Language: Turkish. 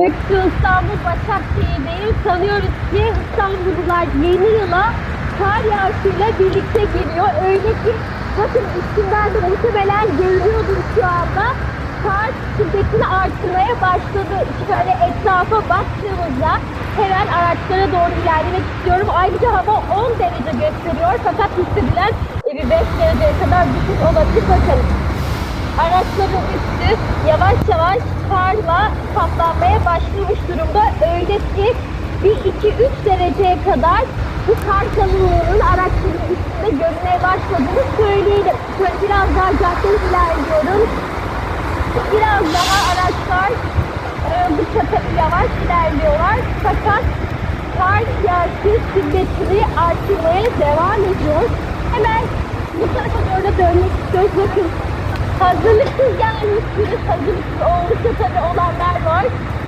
Göksu İstanbul Başakşehir'deyim. Sanıyoruz ki İstanbullular yeni yıla kar yağışıyla birlikte giriyor. Öyle ki bakın üstünden de muhtemelen görüyordur şu anda. Kar şiddetini artırmaya başladı. Şöyle etrafa baktığımızda hemen araçlara doğru ilerlemek istiyorum. Ayrıca hava 10 derece gösteriyor fakat hissedilen e, bir 5 dereceye kadar düşüş olabilir. Bakın araçların üstü yavaş yavaş karla kaplanmaya başlamış durumda. Öyle ki bir 2-3 dereceye kadar bu kar kalınlığının araçların üstünde görünmeye başladığını söyleyelim. Şöyle biraz daha caddeye ilerliyorum. Biraz daha araçlar e, bu sefer yavaş ilerliyorlar. Fakat kar yağışı şiddetini artırmaya devam ediyor. Hemen bu tarafa doğru dönmek istiyoruz. Bakın hazırlıksız gelmişsiniz. Hazırlıksız oldukça tabii var.